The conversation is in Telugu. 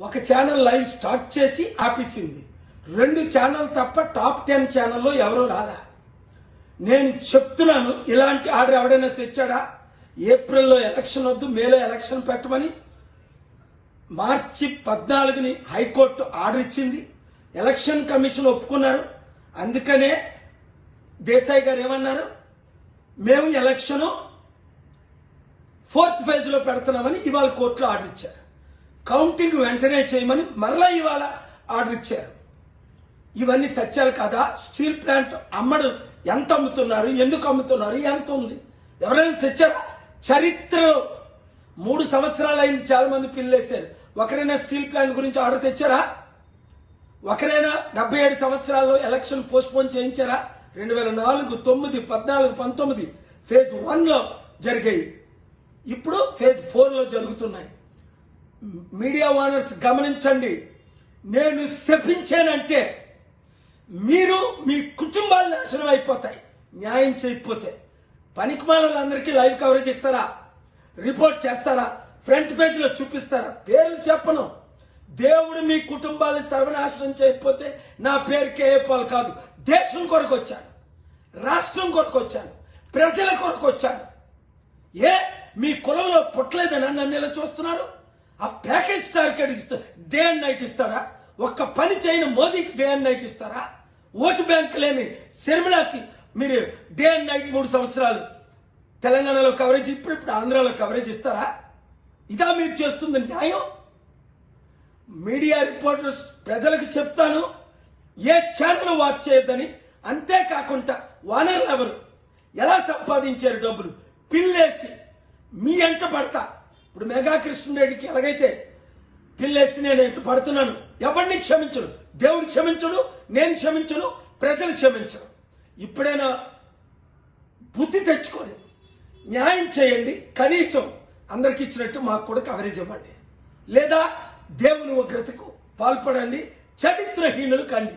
ఒక ఛానల్ లైవ్ స్టార్ట్ చేసి ఆపేసింది. రెండు ఛానల్ తప్ప టాప్ టెన్ ఛానల్లో ఎవరూ రాలా. నేను చెప్తున్నాను ఇలాంటి ఆర్డర్ ఎవడైనా తెచ్చాడా? ఏప్రిల్లో ఎలక్షన్ వద్దు మేలో ఎలక్షన్ పెట్టమని మార్చి పద్నాలుగుని హైకోర్టు ఆర్డర్ ఇచ్చింది. ఎలక్షన్ కమిషన్ ఒప్పుకున్నారు. అందుకనే దేశాయ్ గారు ఏమన్నారు? మేము ఎలక్షను ఫోర్త్ ఫేజ్లో పెడుతున్నామని ఇవాళ కోర్టులో ఆర్డర్ ఇచ్చారు. కౌంటింగ్ వెంటనే చేయమని మరలా ఇవాళ ఆర్డర్ ఇచ్చారు. ఇవన్నీ సత్యాలు కాదా? స్టీల్ ప్లాంట్ అమ్మడు ఎంత అమ్ముతున్నారు? ఎందుకు అమ్ముతున్నారు? ఎంత ఉంది? ఎవరైనా తెచ్చారా? చరిత్రలో మూడు సంవత్సరాలు అయింది చాలా మంది పిల్లేశారు. ఒకరైనా స్టీల్ ప్లాంట్ గురించి ఆర్డర్ తెచ్చారా? ఒకరైనా డెబ్బై ఏడు సంవత్సరాల్లో ఎలక్షన్ పోస్ట్పోన్ చేయించారా? రెండు వేల నాలుగు తొమ్మిది పద్నాలుగు పంతొమ్మిది ఫేజ్ వన్లో జరిగాయి. ఇప్పుడు ఫేజ్ ఫోర్లో జరుగుతున్నాయి. మీడియా ఓనర్స్ గమనించండి. నేను శపించానంటే మీరు మీ కుటుంబాలు నాశనం అయిపోతాయి న్యాయం చేయకపోతే. పనికిమాలందరికీ లైవ్ కవరేజ్ ఇస్తారా? రిపోర్ట్ చేస్తారా? ఫ్రంట్ పేజీలో చూపిస్తారా? పేర్లు చెప్పను. దేవుడు మీ కుటుంబాలు సర్వనాశనం చేయకపోతే నా పేరు కేఏపాల్ కాదు. దేశం కొరకు వచ్చాను రాష్ట్రం కొరకు వచ్చాను ప్రజల కొరకు వచ్చాను ఏ? మీ కులంలో పుట్టలేదని నన్ను ఇలా చూస్తున్నారు? ఆ ప్యాకేజ్ టార్గెట్ ఇస్తా డే అండ్ నైట్ ఇస్తారా? ఒక్క పని చేయని మోదీకి డే అండ్ నైట్ ఇస్తారా? ఓటు బ్యాంక్ లేని శర్మిలాకి మీరు డే అండ్ నైట్ మూడు సంవత్సరాలు తెలంగాణలో కవరేజ్ ఇప్పుడు ఇప్పుడు ఆంధ్రాలో కవరేజ్ ఇస్తారా? ఇదా మీరు చేస్తుంది న్యాయం? మీడియా రిపోర్టర్స్ ప్రజలకు చెప్తాను ఏ ఛానల్ వాచ్ చేయొద్దని. అంతేకాకుండా వానర్లు ఎవరు? ఎలా సంపాదించారు డబ్బులు? పిల్లేసి మీ ఎంట పడతా. ఇప్పుడు మెగా కృష్ణుడికి ఎలాగైతే పిల్లేసి నేను ఎంట పడుతున్నాను ఎవరిని క్షమించను? దేవుడు క్షమించడు నేను క్షమించను ప్రజలు క్షమించను. ఇప్పుడైనా బుద్ధి తెచ్చుకొని న్యాయం చేయండి. కనీసం అందరికి ఇచ్చినట్టు మాకు కూడా కవరేజ్ ఇవ్వండి. లేదా దేవుని ఉగ్రతకు పాల్పడండి చరిత్రహీనులు కండి.